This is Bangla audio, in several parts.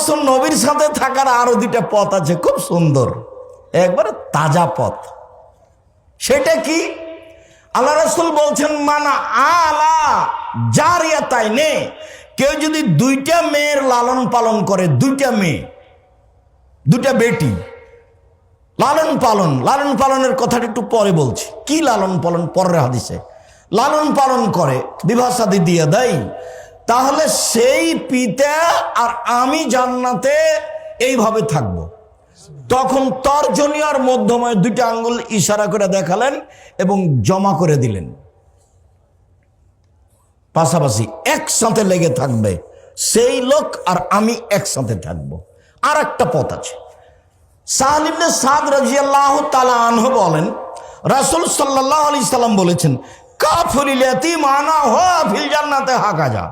রসুল নবীর সাথে থাকার আরও দুইটা পথ আছে, খুব সুন্দর। একবারে তাজা পথ। সেটা কি? আল্লাহ রসুল বলছেন, মানা আলা জারিয়া তাই নে কেউ যদি দুইটা মেয়ের লালন পালন করে, দুইটা মেয়ে, দুইটা বেটি, লালন পালন, লালন পালনের কথাটা একটু পরে বলছি। কি লালন পালন? পরের হাদিসে। লালন পালন করে, বিবাহ সাদী দিয়ে দেয় তাহলে সেই পিতা আর আমি জান্নাতে এইভাবে থাকব। তখন তর্জনী আর মধ্যময় দুইটা আঙ্গুল ইশারা করে দেখালেন এবং জমা করে দিলেন। পাশাপাশি একসাথে লেগে থাকবে সেই লোক আর আমি একসাথে থাকব। আর একটা পথ আছে। সাহালিবনে সাদ রাজিয়াল্লাহ তালা আনহ বলেন, রাসুল সাল্লাহ আলি সাল্লাম বলেছেন, কাফুরিল এতিম আনা হো ফিল জান্নাতে হাকা যা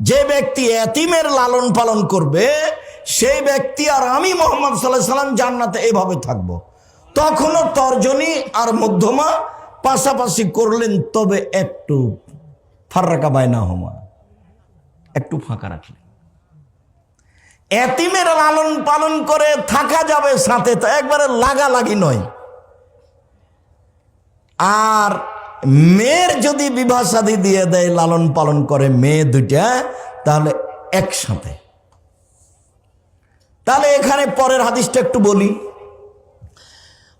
যে ব্যক্তি এতিমের লালন পালন করবে, সেই ব্যক্তি আর আমি মোহাম্মদ সাল্লাহ সাল্লাম জান্নাতে এভাবে থাকব। তখনও তর্জনী আর মধ্যমা পাশাপাশি করলেন, তবে একটু ফার্রাকা বায়না হমা একটু ফাঁকা রাখলেন। এতিমের লালন পালন করে থাকা যাবে সাথে, তো একবারে লাগালাগি নয়। আর মেয়ের যদি বিবাহ সাদী দিয়ে দেয়, লালন পালন করে মেয়ে দুইটা, তাহলে একসাথে। তাহলে এখানে পরের হাদিসটা একটু বলি।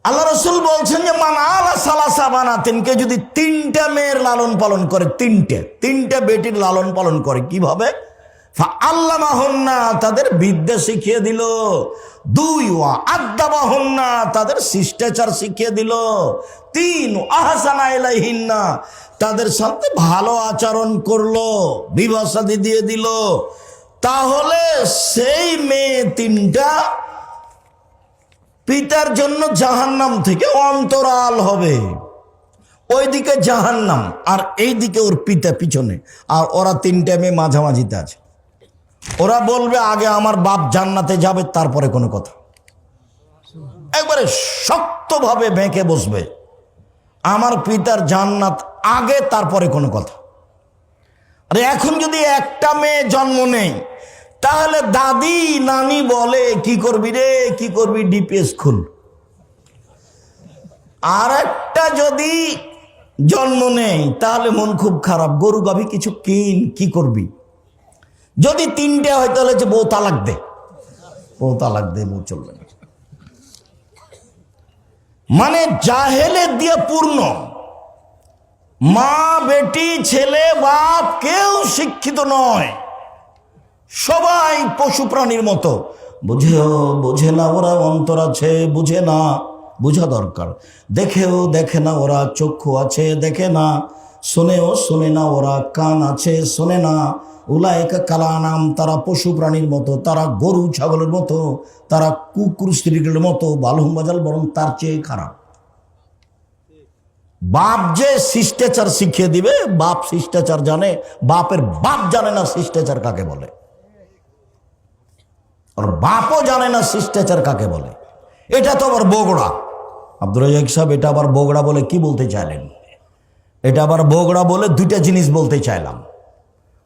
আল্লাহ রসুল বলছেন যে, মান সালাসা বানাতেন কে যদি তিনটা মেয়ের লালন পালন করে, তিনটে, তিনটা বেটির লালন পালন করে, কীভাবে? আল্লাহ মাহন্না তাদের বিদ্যা শিখিয়ে দিল। দুই ওয়া আড্ডা মাহন্না তাদের শিষ্টাচার শিখিয়ে দিল। তিন আহসানা এলাইহিন্না তাদের সাথে ভালো আচরণ করল বিবাসাদি দিয়ে দিল। তাহলে সেই মেয়ে তিনটা পিতার জন্য জাহান্নাম থেকে অন্তরাল হবে। ওইদিকে জাহান্নাম, আর এইদিকে ওর পিতা পিছনে, আর ওরা তিনটে মেয়ে মাঝামাঝিতে আছে। ওরা বলবে, আগে আমার বাপ জান্নাতে যাবে, তারপরে কোনো কথা। একবারে শক্তভাবে বেঁকে বসবে। আমার পিতার জান্নাত আগে, তারপরে কোনো কথা। আরে এখন যদি একটা মেয়ে জন্ম নেই, তাহলে দাদি, নানি বলে, কি করবি রে, কি করবি ডিপিএস খুল। আর একটা যদি জন্ম নেই, তাহলে মন খুব খারাপ। গরু, গাভি কিছু কিন, কি করবি? যদি তিনটে হয় তাহলে হচ্ছে বউ তালাক দে। বউ তালাক দে, বউ চলবে না। মানে জাহেলে দিয়ে পূর্ণ। মা, বেটি, ছেলে, বাপ কেউ শিক্ষিত নয়। সবাই পশু প্রাণীর মতো। বুঝেও বোঝে না ওরা অন্তর আছে, বুঝে না। বোঝা দরকার। দেখেও দেখে না ওরা চক্ষু আছে, দেখে না। শোনেও শোনে না ওরা কান আছে, শোনে না উলায়কা কালা নাম তারা পশু প্রাণীর মতো, তারা গরু ছাগলের মতো, তারা কুকুর স্ত্রীগুলোর মতো, বালুম বাজাল বরং তার চেয়ে খারাপ। বাপ যে শিষ্টাচার শিখিয়ে দিবে, বাপ শিষ্টাচার জানে, বাপের বাপ জানে না শিষ্টাচার কাকে বলে। আর বাপও জানে না শিষ্টাচার কাকে বলে। এটা তো আবার বগড়া। আব্দুল রাজাক সাহেব, এটা আবার বগড়া বলে কি বলতে চাইলেন? এটা আবার বগড়া বলে দুইটা জিনিস বলতে চাইলাম।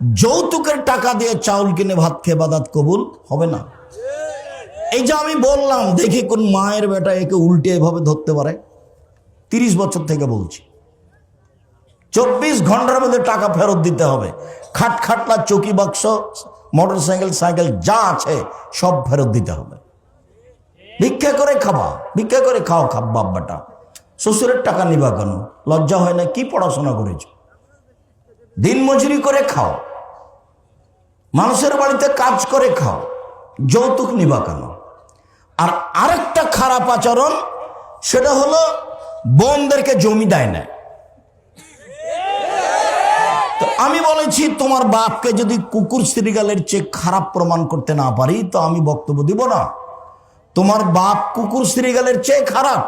যৌতুকের টাকা দিয়ে চাউল কিনে ভাত খেয়ে বাদাত কবুল হবে না। এই যে আমি বললাম, দেখি কোন মায়ের বেটা একে উল্টে এভাবে ধরতে পারে। তিরিশ বছর থেকে বলছি। চব্বিশ ঘণ্টার মধ্যে টাকা ফেরত দিতে হবে। খাট খাটলা, চকি বাক্স, মোটর সাইকেল সাইকেল যা আছে, সব ফেরত দিতে হবে। ভিক্ষা করে খাবা, ভিক্ষা করে খাও, খাব বাব্বাটা শ্বশুরের টাকা নিবা কেন? লজ্জা হয় না? কি পড়াশোনা করেছ? দিন মজুরি করে খাও। মানুষের বাড়িতে কাজ করে খাও, যৌতুক নিবা কেন? আর আরেকটা খারাপ আচরণ, সেটা হলো বোনদেরকে জমি দেয় না আমি বলেছি, তোমার বাপকে যদি কুকুর শ্রীগালের চেয়ে খারাপ প্রমাণ করতে না পারি, তো আমি বক্তব্য দিব না। তোমার বাপ কুকুর শ্রীগালের চেয়ে খারাপ।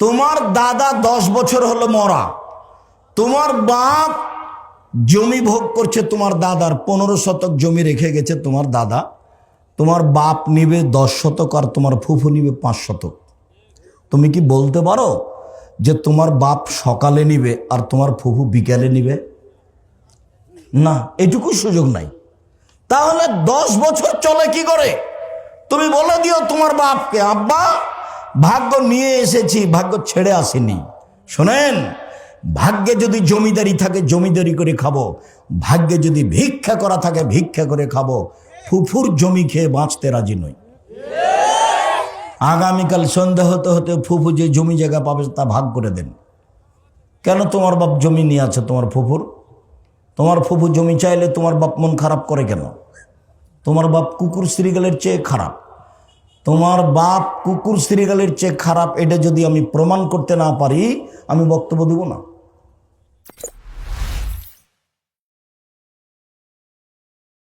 তোমার দাদা দশ বছর হলো মরা। তোমার বাপ জমি ভোগ করছে তোমার দাদার, পনেরো শতক জমি রেখে গেছে তোমার দাদা। তোমার বাপ নিবে দশ শতক আর তোমার ফুফু নিবে পাঁচ শতক। তুমি কি বলতে পারো যে তোমার বাপ সকালে নিবে আর তোমার ফুফু বিকালে নিবে? না, এটুকু সুযোগ নাই। তাহলে দশ বছর চলে কি করে? তুমি বলে দিও তোমার বাপকে, আব্বা, ভাগ্য নিয়ে এসেছি, ভাগ্য ছেড়ে আসেনি। শোনেন ভাগ্যে যদি জমিদারি থাকে, জমিদারি করে খাব। ভাগ্যে যদি ভিক্ষা করা থাকে, ভিক্ষা করে খাব। ফুফুর জমি খেয়ে বাঁচতে রাজি নই। আগামীকাল সন্ধ্যা হতে হতে ফুফু যে জমি জায়গা পাবে, তা ভাগ করে দেন। কেন তোমার বাপ জমি নিয়ে আছে, তোমার ফুফুর? তোমার ফুফু জমি চাইলে তোমার বাপ মন খারাপ করে কেন? তোমার বাপ কুকুর শ্রীগালের চেয়ে খারাপ। তোমার বাপ কুকুর শ্রীগালের চেয়ে খারাপ, এটা যদি আমি প্রমাণ করতে না পারি, আমি বক্তব্য দেব না। you